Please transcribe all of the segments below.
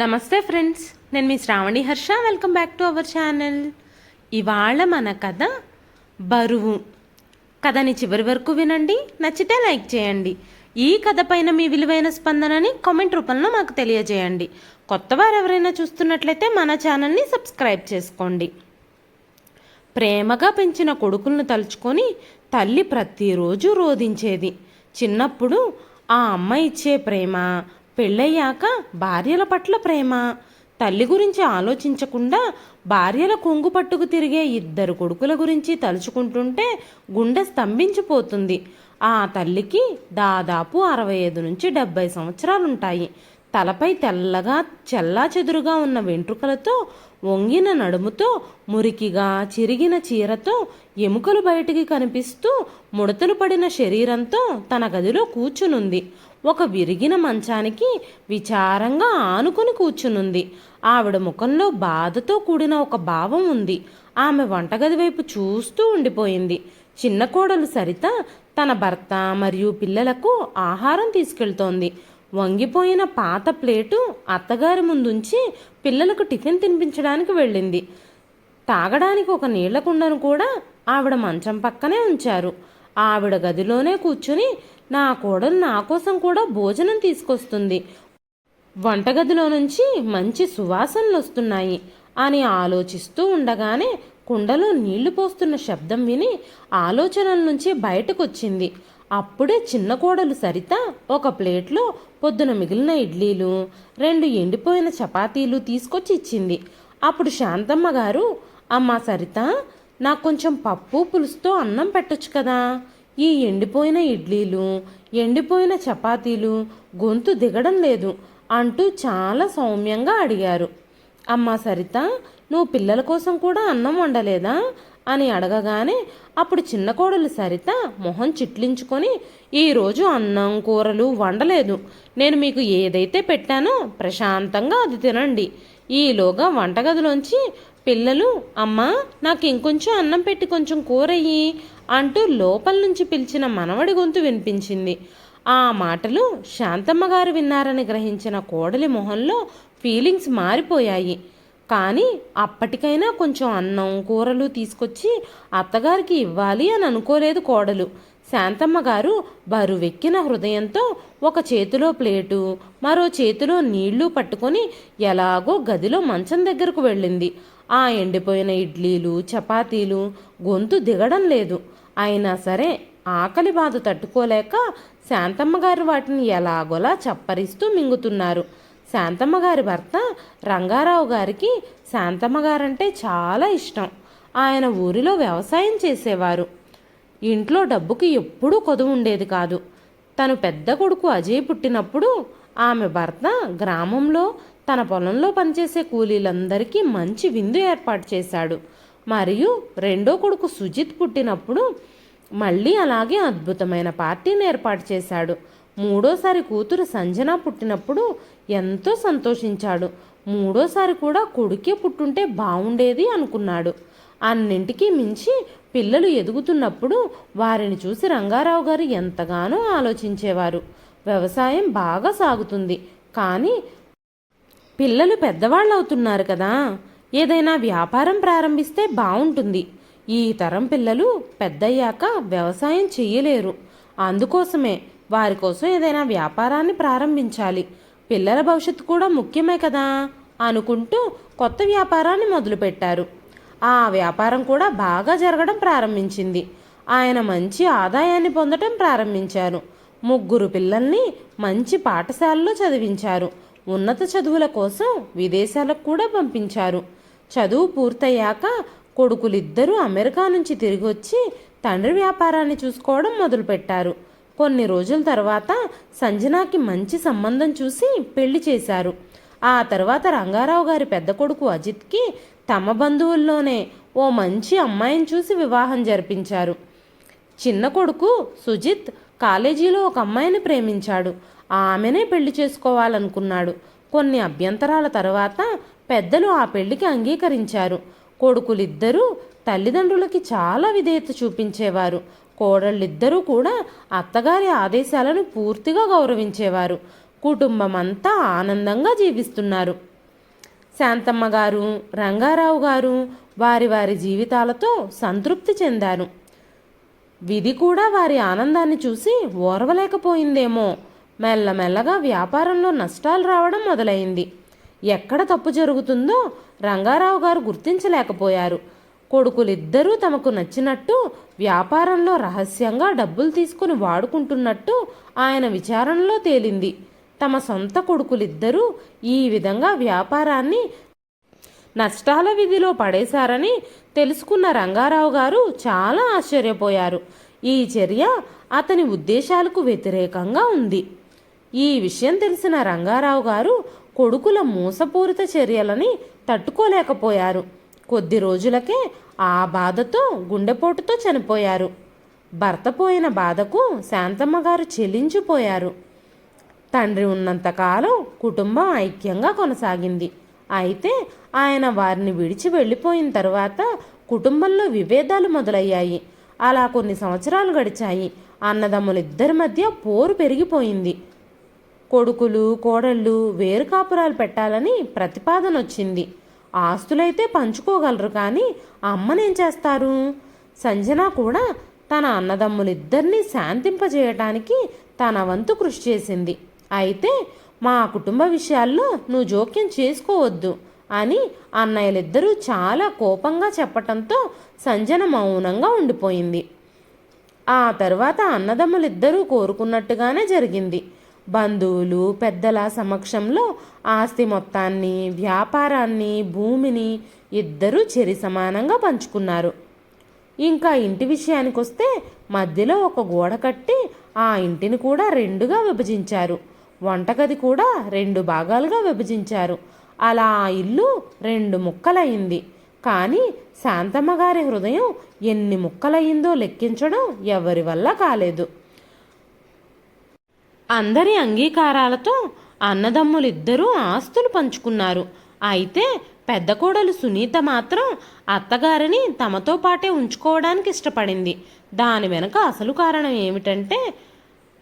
నమస్తే ఫ్రెండ్స్ నేను మీ Shravani Harsha. Welcome back to our channel ఇవాళ మన కథ బరువు. కథని చివరి వరకు వినండి నచ్చితే లైక్ చేయండి. ఈ కథ పైన మీ విలువైన స్పందనని కామెంట్ రూపంలో మాకు తెలియజేయండి. కొత్త వారు ఎవరైనా చూస్తున్నట్లయితే మన ఛానల్ని సబ్స్క్రైబ్ చేసుకోండి. ప్రేమగా పెంచిన కొడుకులను తలుచుకొని తల్లి ప్రతిరోజు రోధించేది. చిన్నప్పుడు ఆ అమ్మ ఇచ్చే ప్రేమ పెళ్ళయ్యాక భార్యల పట్ల ప్రేమ. తల్లి గురించి ఆలోచించకుండా భార్యల కొంగు పట్టుకు తిరిగే ఇద్దరు కొడుకుల గురించి తలుచుకుంటుంటే గుండె స్తంభించిపోతుంది. ఆ తల్లికి దాదాపు అరవై ఐదు నుంచి డెబ్బై సంవత్సరాలుంటాయి. తలపై తెల్లగా చెల్లా చెదురుగా ఉన్న వెంట్రుకలతో వంగిన నడుముతో మురికిగా చిరిగిన చీరతో ఎముకలు బయటికి కనిపిస్తూ ముడతలు పడిన శరీరంతో తన గదిలో కూర్చునుంది. ఒక విరిగిన మంచానికి విచారంగా ఆనుకుని కూర్చునుంది. ఆవిడ ముఖంలో బాధతో కూడిన ఒక భావం ఉంది. ఆమె వంటగది వైపు చూస్తూ ఉండిపోయింది. చిన్న కోడలు సరిత తన భర్త మరియు పిల్లలకు ఆహారం తీసుకెళ్తోంది. వంగిపోయిన పాత ప్లేటు అత్తగారి ముందుంచి పిల్లలకు టిఫిన్ తినిపించడానికి వెళ్ళింది. తాగడానికి ఒక నీళ్ళ కుండను కూడా ఆవిడ మంచం పక్కనే ఉంచారు. ఆవిడ గదిలోనే కూర్చుని నా కోడలు నా కోసం కూడా భోజనం తీసుకొస్తుంది. వంటగదిలో నుంచి మంచి సువాసనలు వస్తున్నాయి అని ఆలోచిస్తూ ఉండగానే కుండలో నీళ్ళు పోస్తున్న శబ్దం విని ఆలోచనల నుంచి బయటకొచ్చింది. అప్పుడే చిన్న కోడలు సరిత ఒక ప్లేట్లో పొద్దున మిగిలిన ఇడ్లీలు రెండు ఎండిపోయిన చపాతీలు తీసుకొచ్చి ఇచ్చింది. అప్పుడు శాంతమ్మ గారు అమ్మా సరిత నాకు కొంచెం పప్పు పులుసుతో అన్నం పెట్టొచ్చు కదా. ఈ ఎండిపోయిన ఇడ్లీలు ఎండిపోయిన చపాతీలు గొంతు దిగడం లేదు అంటూ చాలా సౌమ్యంగా అడిగారు. అమ్మా సరిత నువ్వు పిల్లల కోసం కూడా అన్నం వండలేదా? అని అడగగానే అప్పుడు చిన్న కోడలు సరిత మొహం చిట్లించుకొని ఈరోజు అన్నం కూరలు వండలేదు. నేను మీకు ఏదైతే పెట్టానో ప్రశాంతంగా అది తినండి. ఈలోగా వంటగదిలోంచి పిల్లలు అమ్మా నాకు ఇంకొంచెం అన్నం పెట్టి కొంచెం కూరయ్యి అంటూ లోపల నుంచి పిలిచిన మనవడి గొంతు వినిపించింది. ఆ మాటలు శాంతమ్మ గారు విన్నారని గ్రహించిన కోడలి మొహంలో ఫీలింగ్స్ మారిపోయాయి. కానీ అప్పటికైనా కొంచెం అన్నం కూరలు తీసుకొచ్చి అత్తగారికి ఇవ్వాలి అని అనుకోలేదు కోడలు. శాంతమ్మ గారు బరువెక్కిన హృదయంతో ఒక చేతిలో ప్లేటు మరో చేతిలో నీళ్ళు పట్టుకొని ఎలాగో గదిలో మంచం దగ్గరకు వెళ్ళింది. ఆ ఎండిపోయిన ఇడ్లీలు చపాతీలు గొంతు దిగడం లేదు. అయినా సరే ఆకలి బాధ తట్టుకోలేక శాంతమ్మ గారు వాటిని ఎలాగోలా చప్పరిస్తూ మింగుతున్నారు. శాంతమ్మ గారి భర్త రంగారావు గారికి శాంతమ్మ గారంటే చాలా ఇష్టం. ఆయన ఊరిలో వ్యవసాయం చేసేవారు. ఇంట్లో డబ్బుకి ఎప్పుడూ కొదువు ఉండేది కాదు. తను పెద్ద కొడుకు అజయ్ పుట్టినప్పుడు ఆమె భర్త గ్రామంలో తన పొలంలో పనిచేసే కూలీలందరికీ మంచి విందు ఏర్పాటు చేశాడు. మరియు రెండో కొడుకు సుజిత్ పుట్టినప్పుడు మళ్ళీ అలాగే అద్భుతమైన పార్టీని ఏర్పాటు చేశాడు. మూడోసారి కూతురు సంజన పుట్టినప్పుడు ఎంతో సంతోషించాడు. మూడోసారి కూడా కొడుకే పుట్టుంటే బాగుండేది అనుకున్నాడు. అన్నింటికీ మించి పిల్లలు ఎదుగుతున్నప్పుడు వారిని చూసి రంగారావు గారు ఎంతగానో ఆలోచించేవారు. వ్యవసాయం బాగా సాగుతుంది. కానీ పిల్లలు పెద్దవాళ్ళు అవుతున్నారు కదా. ఏదైనా వ్యాపారం ప్రారంభిస్తే బాగుంటుంది ఈ తరం పిల్లలు పెద్దయ్యాక వ్యవసాయం చేయలేరు అందుకోసమే వారి కోసం ఏదైనా వ్యాపారాన్ని ప్రారంభించాలి. పిల్లల భవిష్యత్తు కూడా ముఖ్యమే కదా అనుకుంటూ కొత్త వ్యాపారాన్ని మొదలుపెట్టారు. ఆ వ్యాపారం కూడా బాగా జరగడం ప్రారంభించింది. ఆయన మంచి ఆదాయాన్ని పొందటం ప్రారంభించారు. ముగ్గురు పిల్లల్ని మంచి పాఠశాలలో చదివించారు. ఉన్నత చదువుల కోసం విదేశాలకు కూడా పంపించారు. చదువు పూర్తయ్యాక కొడుకులిద్దరూ అమెరికా నుంచి తిరిగి వచ్చి తండ్రి వ్యాపారాన్ని చూసుకోవడం మొదలుపెట్టారు. కొన్ని రోజుల తర్వాత సంజనాకి మంచి సంబంధం చూసి పెళ్ళి చేశారు. ఆ తర్వాత రంగారావు గారి పెద్ద కొడుకు అజిత్కి తమ బంధువుల్లోనే ఓ మంచి అమ్మాయిని చూసి వివాహం జరిపించారు. చిన్న కొడుకు సుజిత్ కాలేజీలో ఒక అమ్మాయిని ప్రేమించాడు. ఆమెనే పెళ్ళి చేసుకోవాలనుకున్నాడు. కొన్ని అభ్యంతరాల తర్వాత పెద్దలు ఆ పెళ్ళికి అంగీకరించారు. కొడుకులిద్దరూ తల్లిదండ్రులకి చాలా విధేయత చూపించేవారు. కోడళ్ళిద్దరూ కూడా అత్తగారి ఆదేశాలను పూర్తిగా గౌరవించేవారు. కుటుంబం అంతా ఆనందంగా జీవిస్తున్నారు. శాంతమ్మ గారు రంగారావు గారు వారి వారి జీవితాలతో సంతృప్తి చెందారు. విధి కూడా వారి ఆనందాన్ని చూసి ఓర్వలేకపోయిందేమో. మెల్లమెల్లగా వ్యాపారంలో నష్టాలు రావడం మొదలైంది. ఎక్కడ తప్పు జరుగుతుందో రంగారావు గారు గుర్తించలేకపోయారు. కొడుకులిద్దరూ తమకు నచ్చినట్టు వ్యాపారంలో రహస్యంగా డబ్బులు తీసుకుని వాడుకుంటున్నట్టు ఆయన విచారణలో తేలింది. తమ సొంత కొడుకులిద్దరూ ఈ విధంగా వ్యాపారాన్ని నష్టాల విధిలో పడేశారని తెలుసుకున్న రంగారావు గారు చాలా ఆశ్చర్యపోయారు. ఈ చర్య అతని ఉద్దేశాలకు వ్యతిరేకంగా ఉంది. ఈ విషయం తెలిసిన రంగారావు గారు కొడుకుల మోసపూరిత చర్యలని తట్టుకోలేకపోయారు. కొద్ది రోజులకే ఆ బాధతో గుండెపోటుతో చనిపోయారు. భర్త పోయిన బాధకు శాంతమ్మ గారు చెల్లించిపోయారు. తండ్రి ఉన్నంతకాలం కుటుంబం ఐక్యంగా కొనసాగింది. అయితే ఆయన వారిని విడిచి వెళ్ళిపోయిన తర్వాత కుటుంబంలో విభేదాలు మొదలయ్యాయి. అలా కొన్ని సంవత్సరాలు గడిచాయి. అన్నదమ్ములిద్దరి మధ్య పోరు పెరిగిపోయింది. కొడుకులు కోడళ్ళు వేరు కాపురాలు పెట్టాలని ప్రతిపాదన వచ్చింది ఆస్తులైతే పంచుకోగలరు కానీ అమ్మనేం చేస్తారు? సంజన కూడా తన అన్నదమ్ములిద్దరినీ శాంతింపజేయటానికి తన వంతు కృషి చేసింది. అయితే మా కుటుంబ విషయాల్లో నువ్వు జోక్యం చేసుకోవద్దు అని అన్నయ్యలిద్దరూ చాలా కోపంగా చెప్పటంతో సంజన మౌనంగా ఉండిపోయింది. ఆ తర్వాత అన్నదమ్ములిద్దరూ కోరుకున్నట్టుగానే జరిగింది. బంధువులు పెద్దల సమక్షంలో ఆస్తి మొత్తాన్ని వ్యాపారాన్ని భూమిని ఇద్దరూ చెరి సమానంగా పంచుకున్నారు. ఇంకా ఇంటి విషయానికి వస్తే మధ్యలో ఒక గోడ కట్టి ఆ ఇంటిని కూడా రెండుగా విభజించారు. వంటగది కూడా రెండు భాగాలుగా విభజించారు. అలా ఆ ఇల్లు రెండు ముక్కలయ్యింది కానీ శాంతమ్మ గారి హృదయం ఎన్ని ముక్కలయ్యిందో లెక్కించడం ఎవరి వల్ల కాలేదు. అందరి అంగీకారాలతో అన్నదమ్ములిద్దరూ ఆస్తులు పంచుకున్నారు. అయితే పెద్ద కోడలు సునీత మాత్రం అత్తగారిని తమతో పాటే ఉంచుకోవడానికి ఇష్టపడింది. దాని వెనుక అసలు కారణం ఏమిటంటే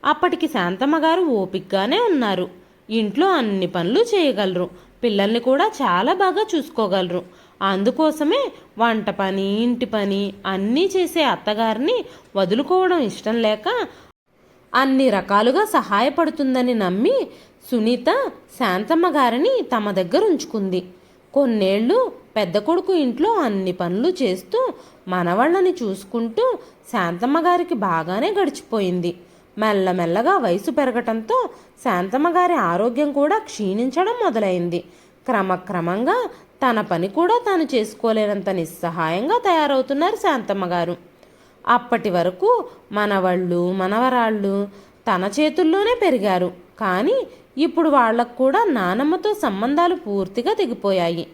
అప్పటికి శాంతమ్మ గారు ఓపిగ్గానే ఉన్నారు. ఇంట్లో అన్ని పనులు చేయగలరు. పిల్లల్ని కూడా చాలా బాగా చూసుకోగలరు. అందుకోసమే వంట పని ఇంటి పని అన్నీ చేసే అత్తగారిని వదులుకోవడం ఇష్టం లేక అన్ని రకాలుగా సహాయపడుతుందని నమ్మి సునీత శాంతమ్మ గారిని తమ దగ్గర ఉంచుకుంది. కొన్నేళ్ళు పెద్ద కొడుకు ఇంట్లో అన్ని పనులు చేస్తూ మనవాళ్ళని చూసుకుంటూ శాంతమ్మ గారికి బాగానే గడిచిపోయింది. మెల్లమెల్లగా వయసు పెరగటంతో శాంతమ్మ గారి ఆరోగ్యం కూడా క్షీణించడం మొదలైంది. క్రమక్రమంగా తన పని కూడా తాను చేసుకోలేనంత నిస్సహాయంగా తయారవుతున్నారు శాంతమ్మ గారు. అప్పటి వరకు మనవళ్ళు మనవరాళ్ళు తన చేతుల్లోనే పెరిగారు. కానీ ఇప్పుడు వాళ్ళకు కూడా నానమ్మతో సంబంధాలు పూర్తిగా తెగిపోయాయి.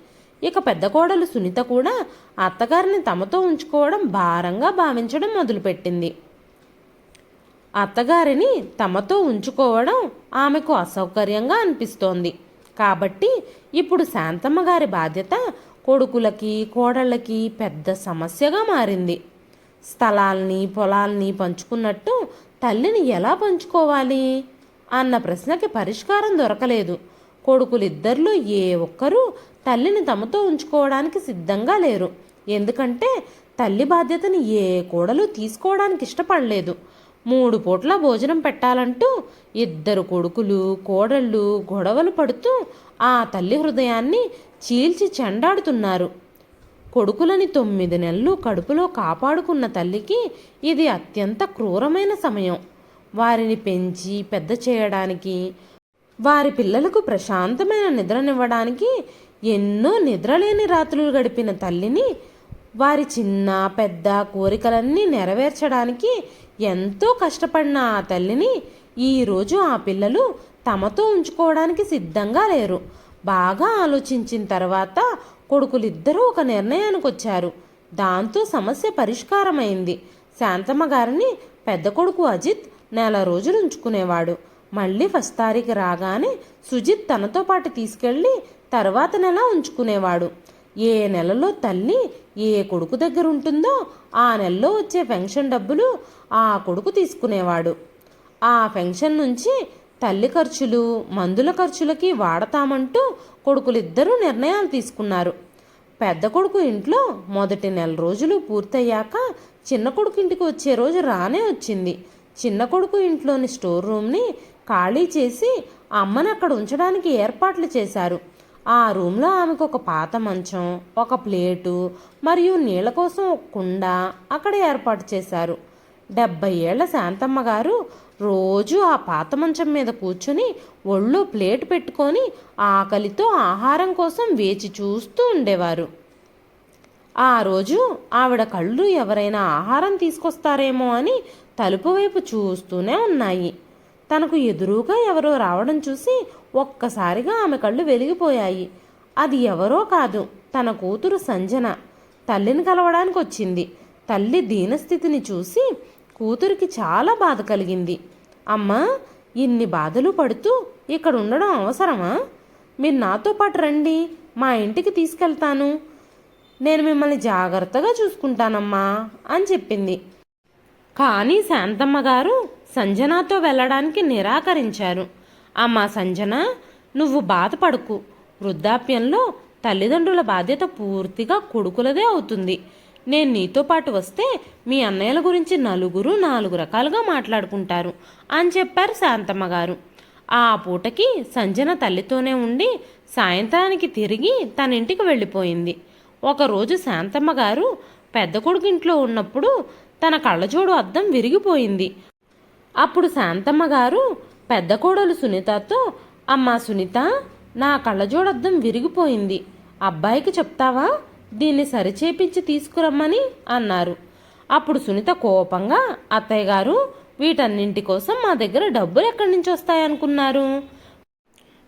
ఇక పెద్ద కోడలు సునీత కూడా అత్తగారిని తమతో ఉంచుకోవడం భారంగా భావించడం మొదలుపెట్టింది. అత్తగారిని తమతో ఉంచుకోవడం ఆమెకు అసౌకర్యంగా అనిపిస్తోంది. కాబట్టి ఇప్పుడు శాంతమ్మ గారి బాధ్యత కొడుకులకి కోడళ్ళకి పెద్ద సమస్యగా మారింది. స్థలాల్ని పొలాల్ని పంచుకున్నట్టు తల్లిని ఎలా పంచుకోవాలి? అన్న ప్రశ్నకి పరిష్కారం దొరకలేదు. కొడుకులిద్దరిలో ఏ ఒక్కరూ తల్లిని తమతో ఉంచుకోవడానికి సిద్ధంగా లేరు. ఎందుకంటే తల్లి బాధ్యతని ఏ కోడలు తీసుకోవడానికి ఇష్టపడలేదు. మూడు పూట్ల భోజనం పెట్టాలంటూ ఇద్దరు కొడుకులు కోడళ్ళు గొడవలు పడుతూ ఆ తల్లి హృదయాన్ని చీల్చి చెండాడుతున్నారు. కొడుకులని తొమ్మిది నెలలు కడుపులో కాపాడుకున్న తల్లికి ఇది అత్యంత క్రూరమైన సమయం. వారిని పెంచి పెద్ద చేయడానికి వారి పిల్లలకు ప్రశాంతమైన నిద్రనివ్వడానికి ఎన్నో నిద్రలేని రాత్రులు గడిపిన తల్లిని వారి చిన్న పెద్ద కోరికలన్నీ నెరవేర్చడానికి ఎంతో కష్టపడిన ఆ తల్లిని ఈరోజు ఆ పిల్లలు తమతో ఉంచుకోవడానికి సిద్ధంగా లేరు. బాగా ఆలోచించిన తర్వాత కొడుకులిద్దరూ ఒక నిర్ణయానికి వచ్చారు దాంతో సమస్య పరిష్కారమైంది. శాంతమ్మ గారిని పెద్ద కొడుకు అజిత్ నెల రోజులు ఉంచుకునేవాడు. మళ్ళీ ఫస్ట్ తారీఖు రాగానే సుజిత్ తనతో పాటు తీసుకెళ్ళి తర్వాత నెల ఉంచుకునేవాడు. ఏ నెలలో తల్లి ఏ కొడుకు దగ్గర ఉంటుందో ఆ నెలలో వచ్చే పెన్షన్ డబ్బులు ఆ కొడుకు తీసుకునేవాడు. ఆ పెన్షన్ నుంచి తల్లి ఖర్చులు మందుల ఖర్చులకి వాడతామంటూ కొడుకులిద్దరూ నిర్ణయాలు తీసుకున్నారు. పెద్ద కొడుకు ఇంట్లో మొదటి నెల రోజులు పూర్తయ్యాక చిన్న కొడుకు ఇంటికి వచ్చే రోజు రానే వచ్చింది. చిన్న కొడుకు ఇంట్లోని స్టోర్ రూమ్ని ఖాళీ చేసి అమ్మని అక్కడ ఉంచడానికి ఏర్పాట్లు చేశారు. ఆ రూమ్లో ఆమెకు ఒక పాత మంచం ఒక ప్లేటు మరియు నీళ్ళ కోసం ఒక కుండ అక్కడ ఏర్పాటు చేశారు. డెబ్బై ఏళ్ళ శాంతమ్మ గారు రోజు ఆ పాత మంచం మీద కూర్చుని ఒళ్ళో ప్లేట్ పెట్టుకొని ఆకలితో ఆహారం కోసం వేచి చూస్తూ ఉండేవారు. ఆ రోజు ఆవిడ కళ్ళు ఎవరైనా ఆహారం తీసుకొస్తారేమో అని తలుపు వైపు చూస్తూనే ఉన్నాయి. తనకు ఎదురుగా ఎవరో రావడం చూసి ఒక్కసారిగా ఆమె కళ్ళు వెలిగిపోయాయి. అది ఎవరో కాదు తన కూతురు సంజన. తల్లిని కలవడానికి వచ్చింది తల్లి దీనస్థితిని చూసి కూతురికి చాలా బాధ కలిగింది. అమ్మా ఇన్ని బాధలు పడుతూ ఇక్కడ ఉండడం అవసరమా? మీరు నాతో పాటు రండి మా ఇంటికి తీసుకెళ్తాను. నేను మిమ్మల్ని జాగ్రత్తగా చూసుకుంటానమ్మా అని చెప్పింది. కానీ శాంతమ్మ గారు సంజనాతో వెళ్ళడానికి నిరాకరించారు. అమ్మా సంజన నువ్వు బాధపడకు. వృద్ధాప్యంలో తల్లిదండ్రుల బాధ్యత పూర్తిగా కొడుకులదే అవుతుంది. నేను నీతో పాటు వస్తే మీ అన్నయ్యల గురించి నలుగురు నాలుగు రకాలుగా మాట్లాడుకుంటారు అని చెప్పారు శాంతమ్మ గారు. ఆ పూటకి సంజన తల్లితోనే ఉండి సాయంత్రానికి తిరిగి తన ఇంటికి వెళ్ళిపోయింది. ఒకరోజు శాంతమ్మ గారు పెద్ద కొడుకు ఇంట్లో ఉన్నప్పుడు తన కళ్ళజోడు అద్దం విరిగిపోయింది. అప్పుడు శాంతమ్మ గారు పెద్ద కోడలు సునీతతో అమ్మా సునీత నా కళ్ళజోడద్దం విరిగిపోయింది. అబ్బాయికి చెప్తావా? దీన్ని సరిచేపించి తీసుకురమ్మని అన్నారు. అప్పుడు సునీత కోపంగా అత్తయ్య గారు వీటన్నింటి కోసం మా దగ్గర డబ్బులు ఎక్కడి నుంచి వస్తాయనుకున్నారు?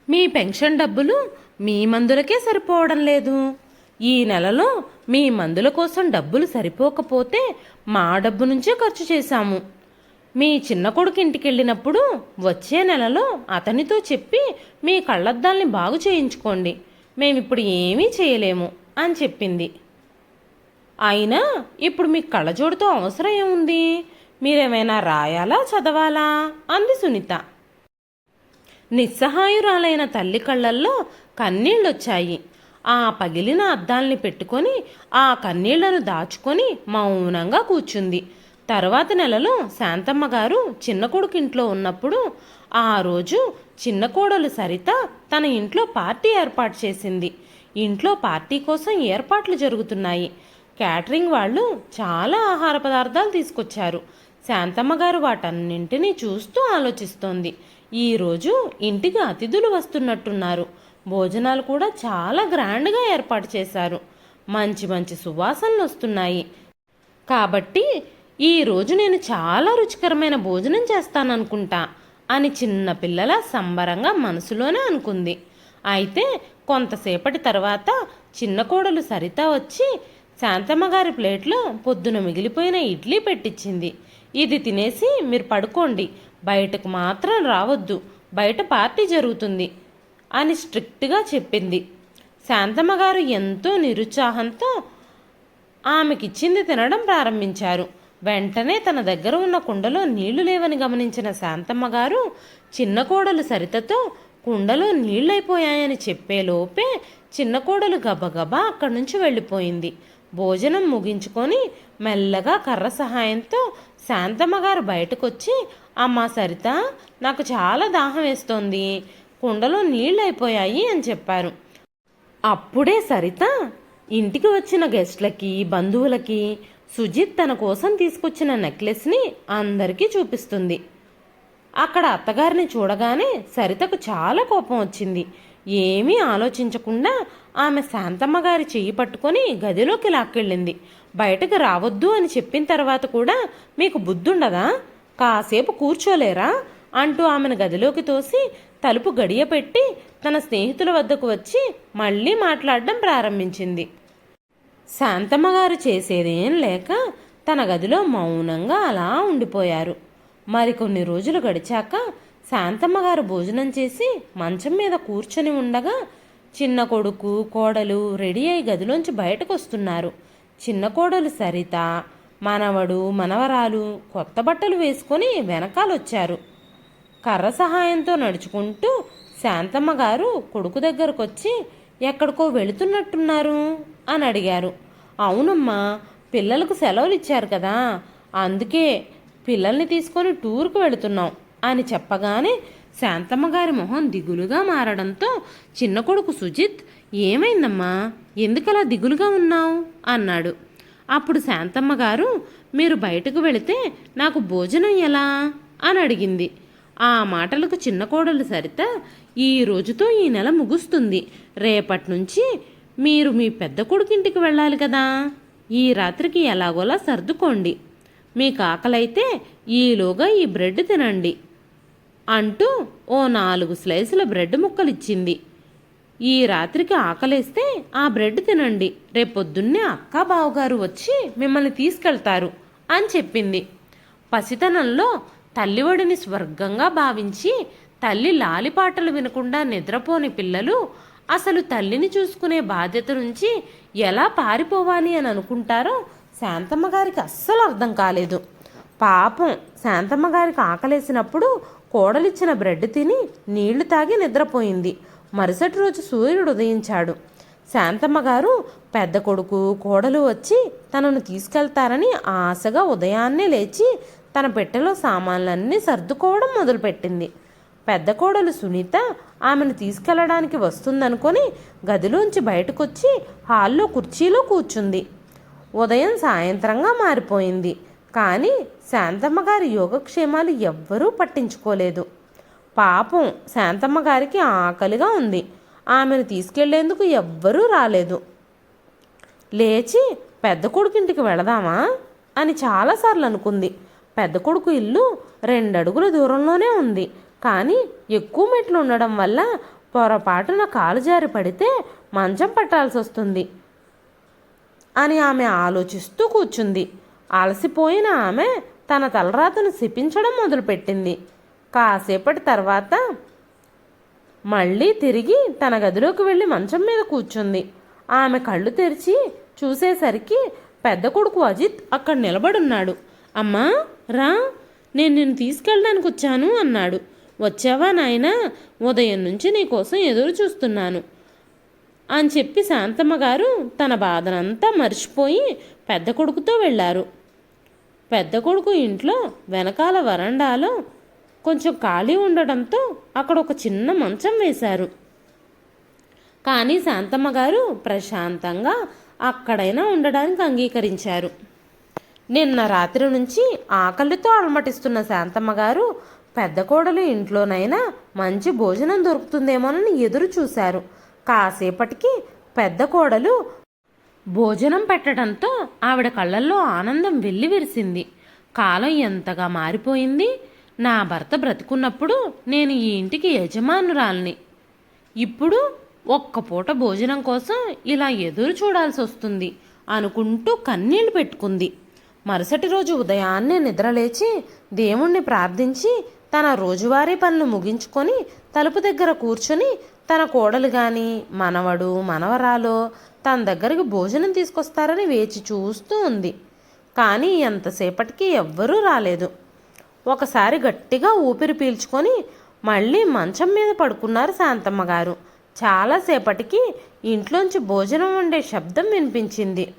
మీ పెన్షన్ డబ్బులు మీ మందులకే సరిపోవడం లేదు. ఈ నెలలో మీ మందుల కోసం డబ్బులు సరిపోకపోతే మా డబ్బు నుంచే ఖర్చు చేశాము. మీ చిన్న కొడుకు ఇంటికి వెళ్ళినప్పుడు వచ్చే నెలలో అతనితో చెప్పి మీ కళ్ళద్దాల్ని బాగు చేయించుకోండి. మేమిప్పుడు ఏమీ చేయలేము. అని చెప్పింది. అయినా ఇప్పుడు మీ కళ్ళజోడుతో అవసరం ఏముంది? మీరేమైనా రాయాలా చదవాలా? అంది సునీత. నిస్సహాయురాలైన తల్లి కళ్ళల్లో కన్నీళ్ళొచ్చాయి. ఆ పగిలిన అద్దాల్ని పెట్టుకొని ఆ కన్నీళ్ళను దాచుకొని మౌనంగా కూర్చుంది. తర్వాత నెలలో శాంతమ్మ గారు చిన్న కొడుకు ఇంట్లో ఉన్నప్పుడు ఆ రోజు చిన్న కోడలు సరిత తన ఇంట్లో పార్టీ ఏర్పాటు చేసింది. ఇంట్లో పార్టీ కోసం ఏర్పాట్లు జరుగుతున్నాయి. క్యాటరింగ్ వాళ్ళు చాలా ఆహార పదార్థాలు తీసుకొచ్చారు. శాంతమ్మ గారు వాటన్నింటినీ చూస్తూ ఆలోచిస్తోంది. ఈరోజు ఇంటికి అతిథులు వస్తున్నట్టున్నారు. భోజనాలు కూడా చాలా గ్రాండ్గా ఏర్పాటు చేశారు. మంచి మంచి సువాసనలు వస్తున్నాయి. కాబట్టి ఈ రోజు నేను చాలా రుచికరమైన భోజనం చేస్తాననుకుంటా అని చిన్నపిల్లల సంబరంగా మనసులోనే అనుకుంది. అయితే కొంతసేపటి తర్వాత చిన్న కోడలు సరిత వచ్చి శాంతమ్మ గారి ప్లేట్లో పొద్దున మిగిలిపోయిన ఇడ్లీ పెట్టించింది ఇది తినేసి మీరు పడుకోండి. బయటకు మాత్రం రావద్దు. బయట పార్టీ జరుగుతుంది అని స్ట్రిక్ట్గా చెప్పింది. శాంతమ్మ గారు ఎంతో నిరుత్సాహంతో ఆమెకిచ్చింది తినడం ప్రారంభించారు. వెంటనే తన దగ్గర ఉన్న కుండలో నీళ్ళు లేవని గమనించిన శాంతమ్మ గారు చిన్న కోడలు సరితతో కుండలో నీళ్ళైపోయాయని చెప్పేలోపే చిన్న కోడలు గబగబా అక్కడి నుంచి వెళ్ళిపోయింది. భోజనం ముగించుకొని మెల్లగా కర్ర సహాయంతో శాంతమ్మ గారు బయటకొచ్చి అమ్మ సరిత నాకు చాలా దాహం వేస్తోంది. కుండలో నీళ్ళు అయిపోయాయి అని చెప్పారు. అప్పుడే సరిత ఇంటికి వచ్చిన గెస్ట్లకి బంధువులకి సుజిత్ తన కోసం తీసుకొచ్చిన నెక్లెస్ని అందరికీ చూపిస్తుంది. అక్కడ అత్తగారిని చూడగానే సరితకు చాలా కోపం వచ్చింది. ఏమీ ఆలోచించకుండా ఆమె శాంతమ్మ గారి చెయ్యి పట్టుకొని గదిలోకి లాక్కెళ్ళింది. బయటకు రావద్దు అని చెప్పిన తర్వాత కూడా మీకు బుద్ధుండదా? కాసేపు కూర్చోలేరా? అంటూ ఆమెను గదిలోకి తోసి తలుపు గడియపెట్టి తన స్నేహితుల వద్దకు వచ్చి మళ్ళీ మాట్లాడడం ప్రారంభించింది. శాంతమ్మ గారు చేసేదేం లేక తన గదిలో మౌనంగా అలా ఉండిపోయారు. మరికొన్ని రోజులు గడిచాక శాంతమ్మ గారు భోజనం చేసి మంచం మీద కూర్చొని ఉండగా చిన్న కొడుకు కోడలు రెడీ అయి గదిలోంచి బయటకు వస్తున్నారు చిన్న కోడలు సరిత మనవడు మనవరాలు కొత్త బట్టలు వేసుకొని వెనకాలొచ్చారు. కర్ర సహాయంతో నడుచుకుంటూ శాంతమ్మ గారు కొడుకు దగ్గరకు వచ్చి ఎక్కడికో వెళుతున్నట్టున్నారు? అని అడిగారు. అవునమ్మా పిల్లలకు సెలవులు ఇచ్చారు కదా అందుకే పిల్లల్ని తీసుకొని టూర్కు వెళుతున్నాం అని చెప్పగానే శాంతమ్మ గారి మొహం దిగులుగా మారడంతో చిన్న కొడుకు సుజిత్ ఏమైందమ్మా? ఎందుకలా దిగులుగా ఉన్నావు? అన్నాడు. అప్పుడు శాంతమ్మ గారు మీరు బయటకు వెళితే నాకు భోజనం ఎలా? అని అడిగింది. ఆ మాటలకు చిన్న కోడలు సరిత ఈ రోజుతో ఈ నెల ముగుస్తుంది. రేపటి నుంచి మీరు మీ పెద్ద కొడుకింటికి వెళ్ళాలి కదా. ఈ రాత్రికి ఎలాగోలా సర్దుకోండి. మీకు ఆకలైతే ఈలోగా ఈ బ్రెడ్ తినండి అంటూ ఓ నాలుగు స్లైసుల బ్రెడ్ ముక్కలు ఇచ్చింది ఈ రాత్రికి ఆకలేస్తే ఆ బ్రెడ్ తినండి. రేపొద్దున్నే అక్క బావగారు వచ్చి మిమ్మల్ని తీసుకెళ్తారు అని చెప్పింది. పసితనంలో తల్లివడిని స్వర్గంగా భావించి తల్లి లాలిపాటలు వినకుండా నిద్రపోని పిల్లలు అసలు తల్లిని చూసుకునే బాధ్యత నుంచి ఎలా పారిపోవాలి అని అనుకుంటారో శాంతమ్మ గారికి అస్సలు అర్థం కాలేదు. పాపం శాంతమ్మ గారికి ఆకలేసినప్పుడు కోడలిచ్చిన బ్రెడ్ తిని నీళ్ళు తాగి నిద్రపోయింది. మరుసటి రోజు సూర్యుడు ఉదయించాడు. శాంతమ్మ గారు పెద్ద కొడుకు కోడలు వచ్చి తనను తీసుకెళ్తారని ఆశగా ఉదయాన్నే లేచి తన పెట్టెలో సామాన్లన్నీ సర్దుకోవడం మొదలుపెట్టింది. పెద్ద కోడలు సునీత ఆమెను తీసుకెళ్ళడానికి వస్తుందనుకొని గదిలోంచి బయటకొచ్చి హాల్లో కుర్చీలో కూర్చుంది. ఉదయం సాయంత్రంగా మారిపోయింది. కానీ శాంతమ్మ గారి యోగక్షేమాలు ఎవ్వరూ పట్టించుకోలేదు. పాపం శాంతమ్మ గారికి ఆకలిగా ఉంది. ఆమెను తీసుకెళ్ళేందుకు ఎవ్వరూ రాలేదు. లేచి పెద్ద కొడుకింటికి వెళదామా? అని చాలాసార్లు అనుకుంది. పెద్ద కొడుకు ఇల్లు రెండడుగుల దూరంలోనే ఉంది. కానీ ఎక్కువ మెట్లు ఉండడం వల్ల పొరపాటున కాలు జారి పడితే మంచం పట్టాల్సి వస్తుంది అని ఆమె ఆలోచిస్తూ కూర్చుంది. అలసిపోయిన ఆమె తన తలరాతను శిపించడం మొదలుపెట్టింది. కాసేపటి తర్వాత మళ్ళీ తిరిగి తన గదిలోకి వెళ్ళి మంచం మీద కూర్చుంది. ఆమె కళ్ళు తెరిచి చూసేసరికి పెద్ద కొడుకు అజిత్ అక్కడ నిలబడున్నాడు. అమ్మా రా నేను నిన్ను తీసుకెళ్ళడానికి వచ్చాను అన్నాడు. వచ్చావా నాయనా? ఉదయం నుంచి నీకోసం ఎదురు చూస్తున్నాను. అని చెప్పి శాంతమ్మ గారు తన బాధనంతా మర్చిపోయి పెద్ద కొడుకుతో వెళ్ళారు. పెద్ద కొడుకు ఇంట్లో వెనకాల వరండాలో కొంచెం ఖాళీ ఉండడంతో అక్కడ ఒక చిన్న మంచం వేశారు. కానీ శాంతమ్మ గారు ప్రశాంతంగా అక్కడైనా ఉండడానికి అంగీకరించారు. నిన్న రాత్రి నుంచి ఆకలితో అలమటిస్తున్న శాంతమ్మ గారు పెద్ద కోడలు ఇంట్లోనైనా మంచి భోజనం దొరుకుతుందేమోనని ఎదురు చూశారు. కాసేపటికి పెద్ద కోడలు భోజనం పెట్టడంతో ఆవిడ కళ్ళల్లో ఆనందం వెల్లివిరిసింది కాలం ఎంతగా మారిపోయింది? నా భర్త బ్రతుకున్నప్పుడు నేను ఈ ఇంటికి యజమానురాల్ని. ఇప్పుడు ఒక్క పూట భోజనం కోసం ఇలా ఎదురు చూడాల్సి వస్తుంది అనుకుంటూ కన్నీళ్ళు పెట్టుకుంది. మరుసటి రోజు ఉదయాన్నే నిద్రలేచి దేవుణ్ణి ప్రార్థించి తన రోజువారీ పనులు ముగించుకొని తలుపు దగ్గర కూర్చొని తన కోడలు కానీ మనవడు మనవరాలో తన దగ్గరికి భోజనం తీసుకొస్తారని వేచి చూస్తూ ఉంది. కానీ ఎంతసేపటికి ఎవ్వరూ రాలేదు. ఒకసారి గట్టిగా ఊపిరి పీల్చుకొని మళ్ళీ మంచం మీద పడుకున్నారు శాంతమ్మ గారు. చాలాసేపటికి ఇంట్లోంచి భోజనం వండే శబ్దం వినిపించింది.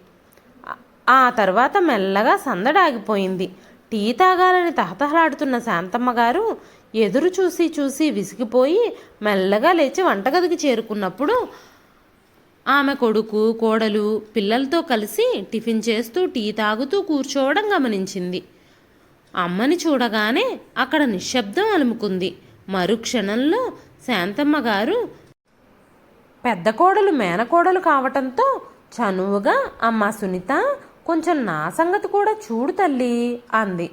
ఆ- ఆ తర్వాత మెల్లగా సందడాగిపోయింది టీ తాగాలని తహతహలాడుతున్న శాంతమ్మ గారు ఎదురు చూసి చూసి విసిగిపోయి మెల్లగా లేచి వంటగదికి చేరుకున్నప్పుడు ఆమె కొడుకు కోడలు పిల్లలతో కలిసి టిఫిన్ చేస్తూ టీ తాగుతూ కూర్చోవడం గమనించింది. అమ్మని చూడగానే అక్కడ నిశ్శబ్దం అలుముకుంది. మరుక్షణంలో శాంతమ్మ గారు పెద్ద కోడలు మేనకోడలు కావటంతో చనువుగా అమ్మ సునీత కొంచెం నా సంగతి కూడా చూడు తల్లి అంది.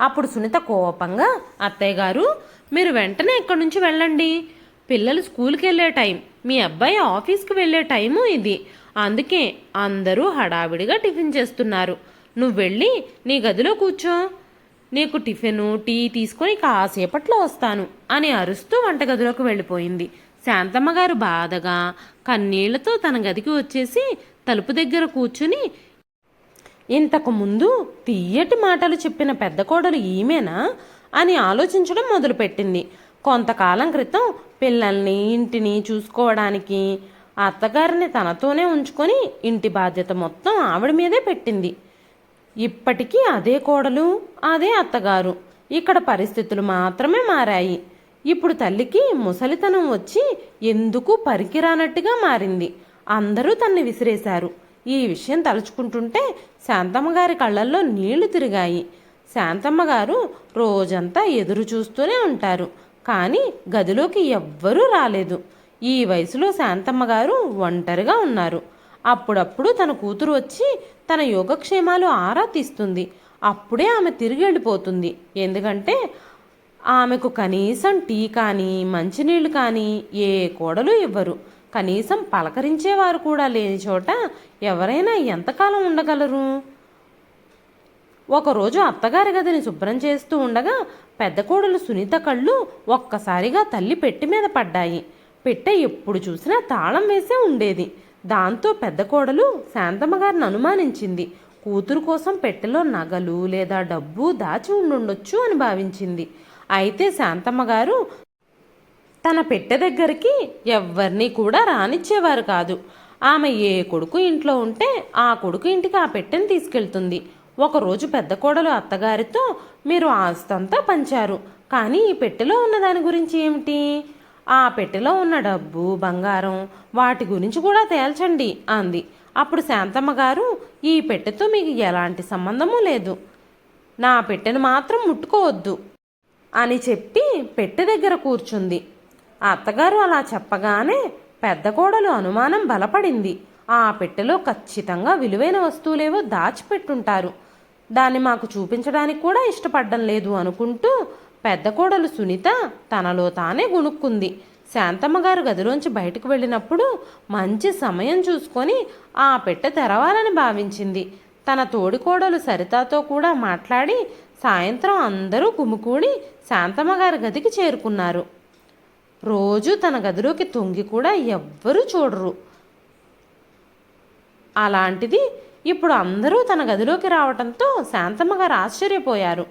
అప్పుడు సునీత కోపంగా అత్తయ్య గారు మీరు వెంటనే ఇక్కడి నుంచి వెళ్ళండి? పిల్లలు స్కూల్కి వెళ్ళే టైం. మీ అబ్బాయి ఆఫీస్కి వెళ్ళే టైము ఇది. అందుకే అందరూ హడావిడిగా టిఫిన్ చేస్తున్నారు. నువ్వు వెళ్ళి నీ గదిలో కూర్చో. నీకు టిఫిను టీ తీసుకొని కాసేపట్లో వస్తాను అని అరుస్తూ వంటగదిలోకి వెళ్ళిపోయింది. శాంతమ్మ గారు బాధగా కన్నీళ్ళతో తన గదికి వచ్చేసి తలుపు దగ్గర కూర్చుని ఇంతకుముందు తీయటి మాటలు చెప్పిన పెద్ద కోడలు ఈమెనా అని ఆలోచించడం మొదలుపెట్టింది. కొంతకాలం క్రితం పిల్లల్ని ఇంటిని చూసుకోవడానికి అత్తగారిని తనతోనే ఉంచుకొని ఇంటి బాధ్యత మొత్తం ఆవిడ మీదే పెట్టింది. ఇప్పటికీ అదే కోడలు అదే అత్తగారు. ఇక్కడ పరిస్థితులు మాత్రమే మారాయి. ఇప్పుడు తల్లికి ముసలితనం వచ్చి ఎందుకు పరికిరానట్టుగా మారింది? అందరూ తన్ని విసిరేశారు. ఈ విషయం తలుచుకుంటుంటే శాంతమ్మ గారి కళ్ళల్లో నీళ్ళు తిరిగాయి. శాంతమ్మ గారు రోజంతా ఎదురు చూస్తూనే ఉంటారు. కానీ గదిలోకి ఎవ్వరూ రాలేదు. ఈ వయసులో శాంతమ్మ గారు ఒంటరిగా ఉన్నారు. అప్పుడప్పుడు తన కూతురు వచ్చి తన యోగక్షేమాలు ఆరా తీస్తుంది. అప్పుడే ఆమె తిరిగి వెళ్ళిపోతుంది. ఎందుకంటే ఆమెకు కనీసం టీ కానీ మంచినీళ్ళు కానీ ఏ కోడలు ఇవ్వరు. కనీసం పలకరించేవారు కూడా లేని చోట ఎవరైనా ఎంతకాలం ఉండగలరు? ఒకరోజు అత్తగారి గదిని శుభ్రం చేస్తూ ఉండగా పెద్ద కోడలు సునీత కళ్ళు ఒక్కసారిగా తల్లి పెట్టి మీద పడ్డాయి. పెట్టె ఎప్పుడు చూసినా తాళం వేసే ఉండేది. దాంతో పెద్ద కోడలు శాంతమ్మ గారిని అనుమానించింది. కూతురు కోసం పెట్టెలో నగలు లేదా డబ్బు దాచి ఉండుండొచ్చు అని భావించింది. అయితే శాంతమ్మ గారు తన పెట్టె దగ్గరికి ఎవ్వరినీ కూడా రానిచ్చేవారు కాదు. ఆమె ఏ కొడుకు ఇంట్లో ఉంటే ఆ కొడుకు ఇంటికి ఆ పెట్టెని తీసుకెళ్తుంది. ఒకరోజు పెద్ద కోడలు అత్తగారితో మీరు ఆస్తంతా పంచారు కానీ ఈ పెట్టెలో ఉన్న దాని గురించి ఏమిటి? ఆ పెట్టెలో ఉన్న డబ్బు బంగారం వాటి గురించి కూడా తేల్చండి అంది. అప్పుడు శాంతమ్మ గారు ఈ పెట్టెతో మీకు ఎలాంటి సంబంధము లేదు. నా పెట్టెను మాత్రం ముట్టుకోవద్దు అని చెప్పి పెట్టె దగ్గర కూర్చుంది. ఆ అత్తగారు అలా చెప్పగానే పెద్ద కోడలు అనుమానం బలపడింది. ఆ పెట్టెలో ఖచ్చితంగా విలువైన వస్తువులేవో దాచిపెట్టుంటారు. దాన్ని మాకు చూపించడానికి కూడా ఇష్టపడడం లేదు అనుకుంటూ పెద్ద కోడలు సునీత తనలో తానే గుణుక్కుంది. శాంతమ్మ గారు గదిలోంచి బయటకు వెళ్ళినప్పుడు మంచి సమయం చూసుకొని ఆ పెట్టె తెరవాలని భావించింది. తన తోడికోడలు సరితాతో కూడా మాట్లాడి సాయంత్రం అందరూ గుమికూడి శాంతమ్మ గారి గదికి చేరుకున్నారు. రోజు తన గదిలోకి తొంగి కూడా ఎవ్వరూ చూడరు. అలాంటిది ఇప్పుడు అందరూ తన గదిలోకి రావడంతో శాంతమ్మ గారు ఆశ్చర్యపోయారు.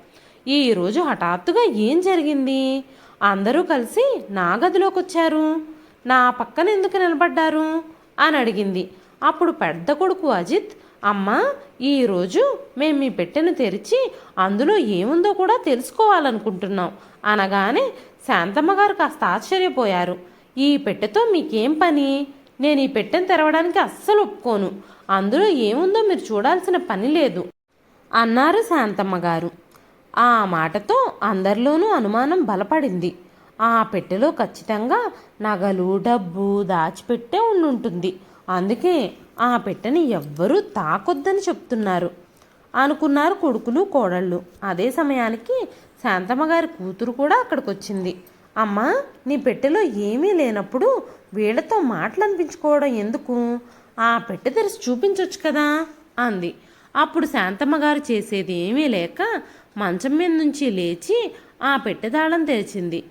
ఈరోజు హఠాత్తుగా ఏం జరిగింది? అందరూ కలిసి నా గదిలోకి వచ్చారు నా పక్కన ఎందుకు నిలబడ్డారు? అని అడిగింది. అప్పుడు పెద్ద కొడుకు అజిత్ అమ్మ ఈరోజు మేము మీ పెట్టెను తెరిచి అందులో ఏముందో కూడా తెలుసుకోవాలనుకుంటున్నాం అనగానే శాంతమ్మగారు కాస్త ఆశ్చర్యపోయారు. ఈ పెట్టెతో మీకేం పని? నేను ఈ పెట్టెను తెరవడానికి అస్సలు ఒప్పుకోను. అందులో ఏముందో మీరు చూడాల్సిన పని లేదు. అన్నారు శాంతమ్మ గారు. ఆ మాటతో అందరిలోనూ అనుమానం బలపడింది. ఆ పెట్టెలో ఖచ్చితంగా నగలు డబ్బు దాచిపెట్టే ఉండుంటుంది. అందుకే ఆ పెట్టెని ఎవ్వరూ తాకొద్దని చెప్తున్నారు. అనుకున్నారు కొడుకులు కోడళ్ళు. అదే సమయానికి శాంతమ్మ గారి కూతురు కూడా అక్కడికి వచ్చింది అమ్మా నీ పెట్టెలో ఏమీ లేనప్పుడు వీళ్ళతో మాటలు అనిపించుకోవడం ఎందుకు? ఆ పెట్టె తెరిచి చూపించొచ్చు కదా అంది. అప్పుడు శాంతమ్మ గారు చేసేది ఏమీ లేక మంచం మీద నుంచి లేచి ఆ పెట్టె తాళం తెరిచింది.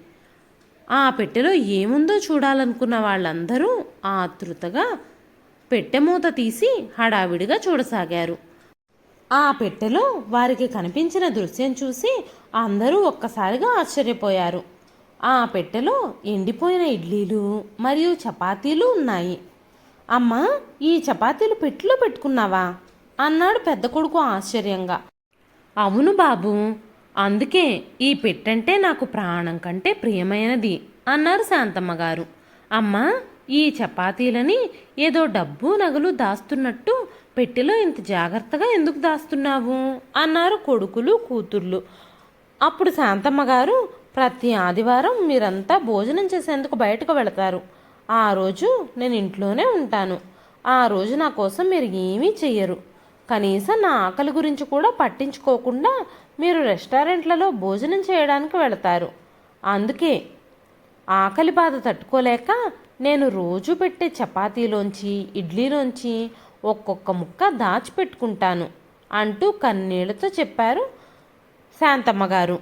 ఆ పెట్టెలో ఏముందో చూడాలనుకున్న వాళ్ళందరూ ఆతృతగా పెట్టె మూత తీసి హడావిడిగా చూడసాగారు. ఆ పెట్టెలో వారికి కనిపించిన దృశ్యం చూసి అందరూ ఒక్కసారిగా ఆశ్చర్యపోయారు. ఆ పెట్టెలో ఎండిపోయిన ఇడ్లీలు మరియు చపాతీలు ఉన్నాయి. అమ్మా ఈ చపాతీలు పెట్టెలో పెట్టుకున్నావా? అన్నాడు పెద్ద కొడుకు ఆశ్చర్యంగా. అవును బాబు అందుకే ఈ పెట్టంటే నాకు ప్రాణం కంటే ప్రియమైనది అన్నారు శాంతమ్మ గారు అమ్మా ఈ చపాతీలని ఏదో డబ్బు నగలు దాస్తున్నట్టు పెట్టెలో ఇంత జాగ్రత్తగా ఎందుకు దాస్తున్నావు? అన్నారు కొడుకులు కూతుర్లు. అప్పుడు శాంతమ్మ గారు ప్రతి ఆదివారం మీరంతా భోజనం చేసేందుకు బయటకు వెళతారు. ఆ రోజు నేను ఇంట్లోనే ఉంటాను. ఆ రోజు నా కోసం మీరు ఏమీ చెయ్యరు. కనీసం నా ఆకలి గురించి కూడా పట్టించుకోకుండా మీరు రెస్టారెంట్లలో భోజనం చేయడానికి వెళతారు. అందుకే ఆకలి బాధ తట్టుకోలేక నేను రోజు పెట్టే చపాతీలోంచి ఇడ్లీలోంచి ఒక్కొక్క ముక్క దాచిపెట్టుకుంటాను అంటూ కన్నీళ్ళతో చెప్పారు శాంతమ్మ గారు.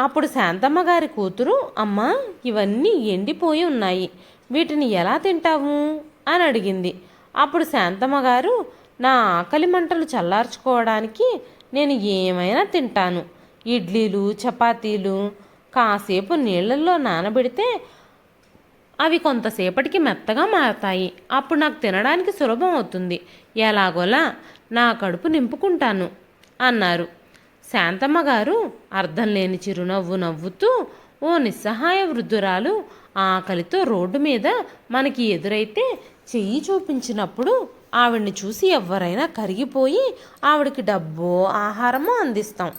అప్పుడు శాంతమ్మ గారి కూతురు అమ్మ ఇవన్నీ ఎండిపోయి ఉన్నాయి. వీటిని ఎలా తింటావు? అని అడిగింది. అప్పుడు శాంతమ్మ గారు నా ఆకలి మంటలు చల్లార్చుకోవడానికి నేను ఏమైనా తింటాను. ఇడ్లీలు చపాతీలు కాసేపు నీళ్ళల్లో నానబెడితే అవి కొంతసేపటికి మెత్తగా మారతాయి. అప్పుడు నాకు తినడానికి సులభం అవుతుంది. ఎలాగోలా నా కడుపు నింపుకుంటాను అన్నారు. శాంతమ్మ గారు అర్థం లేని చిరునవ్వు నవ్వుతూ ఓ నిస్సహాయ వృద్ధురాలు ఆకలితో రోడ్డు మీద మనకి ఎదురైతే చెయ్యి చూపించినప్పుడు ఆవిడ్ని చూసి ఎవరైనా కరిగిపోయి ఆవిడకి డబ్బో ఆహారమో అందిస్తాం.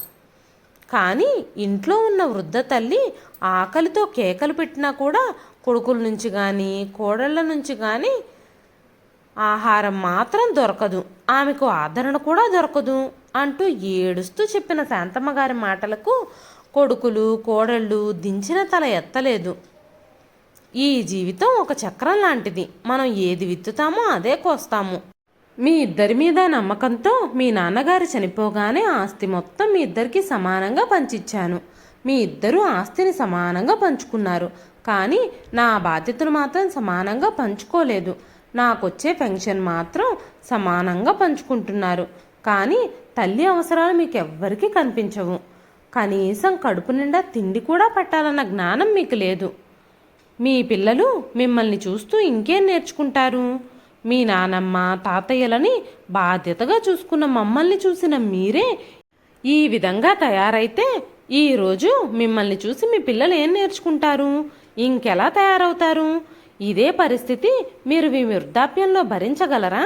కానీ ఇంట్లో ఉన్న వృద్ధ తల్లి ఆకలితో కేకలు పెట్టినా కూడా కొడుకుల నుంచి కానీ కోడళ్ళ నుంచి కానీ ఆహారం మాత్రం దొరకదు. ఆమెకు ఆదరణ కూడా దొరకదు. అంటూ ఏడుస్తూ చెప్పిన శాంతమ్మ గారి మాటలకు కొడుకులు కోడళ్ళు దించిన తల ఎత్తలేదు. ఈ జీవితం ఒక చక్రం లాంటిది. మనం ఏది విత్తుతామో అదే కోస్తాము. మీ ఇద్దరి మీద నమ్మకంతో మీ నాన్నగారు చనిపోగానే ఆస్తి మొత్తం మీ ఇద్దరికి సమానంగా పంచిచ్చాను. మీ ఇద్దరూ ఆస్తిని సమానంగా పంచుకున్నారు. కానీ నా బాధ్యతలు మాత్రం సమానంగా పంచుకోలేదు. నాకొచ్చే పెన్షన్ మాత్రం సమానంగా పంచుకుంటున్నారు. కానీ తల్లి అవసరాలు మీకు ఎవ్వరికీ కనిపించవు. కనీసం కడుపు నిండా తిండి కూడా పట్టాలన్న జ్ఞానం మీకు లేదు. మీ పిల్లలు మిమ్మల్ని చూస్తూ ఇంకేం నేర్చుకుంటారు? మీ నానమ్మ తాతయ్యలని బాధ్యతగా చూసుకున్న మమ్మల్ని చూసిన మీరే ఈ విధంగా తయారైతే ఈరోజు మిమ్మల్ని చూసి మీ పిల్లలు ఏం నేర్చుకుంటారు? ఇంకెలా తయారవుతారు? ఇదే పరిస్థితి మీరు మీ వృద్ధాప్యంలో భరించగలరా?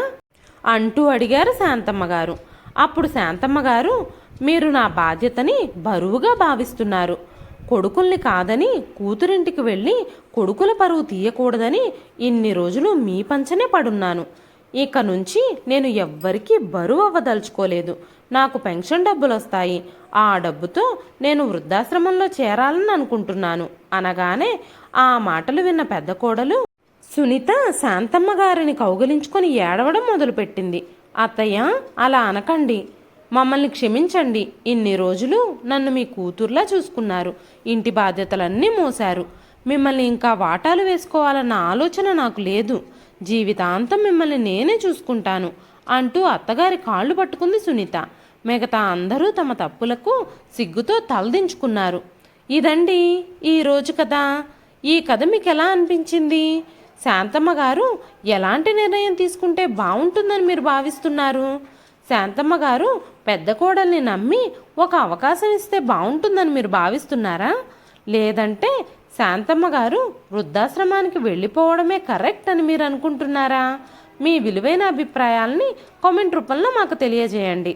అంటూ అడిగారు శాంతమ్మ గారు. అప్పుడు శాంతమ్మ గారు మీరు నా బాధ్యతని బరువుగా భావిస్తున్నారు. కొడుకుల్ని కాదని కూతురింటికి వెళ్ళి కొడుకుల పరువు తీయకూడదని ఇన్ని రోజులు మీ పంచనే పడున్నాను. ఇక నుంచి నేను ఎవ్వరికీ బరువు అవ్వదలుచుకోలేదు. నాకు పెన్షన్ డబ్బులు వస్తాయి ఆ డబ్బుతో నేను వృద్ధాశ్రమంలో చేరాలని అనుకుంటున్నాను. అనగానే ఆ మాటలు విన్న పెద్ద కోడలు సునీత శాంతమ్మ గారిని కౌగిలించుకొని ఏడవడం మొదలుపెట్టింది. అత్తయ్య అలా అనకండి. మమ్మల్ని క్షమించండి. ఇన్ని రోజులు నన్ను మీ కూతుర్లా చూసుకున్నారు. ఇంటి బాధ్యతలన్నీ మోశారు. మిమ్మల్ని ఇంకా వాటాలు వేసుకోవాలన్న ఆలోచన నాకు లేదు. జీవితాంతం మిమ్మల్ని నేనే చూసుకుంటాను అంటూ అత్తగారి కాళ్ళు పట్టుకుంది సునీత. మిగతా అందరూ తమ తప్పులకు సిగ్గుతో తలదించుకున్నారు. ఇదండి ఈరోజు కథ ఈ కథ మీకు ఎలా అనిపించింది? శాంతమ్మ గారు ఎలాంటి నిర్ణయం తీసుకుంటే బాగుంటుందని మీరు భావిస్తున్నారు? శాంతమ్మ గారు పెద్ద కోడల్ని నమ్మి ఒక అవకాశం ఇస్తే బాగుంటుందని మీరు భావిస్తున్నారా? లేదంటే శాంతమ్మ గారు వృద్ధాశ్రమానికి వెళ్ళిపోవడమే కరెక్ట్ అని మీరు అనుకుంటున్నారా? మీ విలువైన అభిప్రాయాలని కామెంట్ రూపంలో మాకు తెలియజేయండి.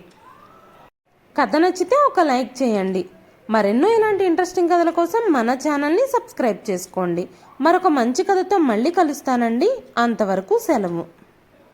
కథ నచ్చితే ఒక లైక్ చేయండి. మరెన్నో ఇలాంటి ఇంట్రెస్టింగ్ కథల కోసం మన ఛానల్ని సబ్స్క్రైబ్ చేసుకోండి. మరొక మంచి కథతో మళ్ళీ కలుస్తానండి. అంతవరకు సెలవు.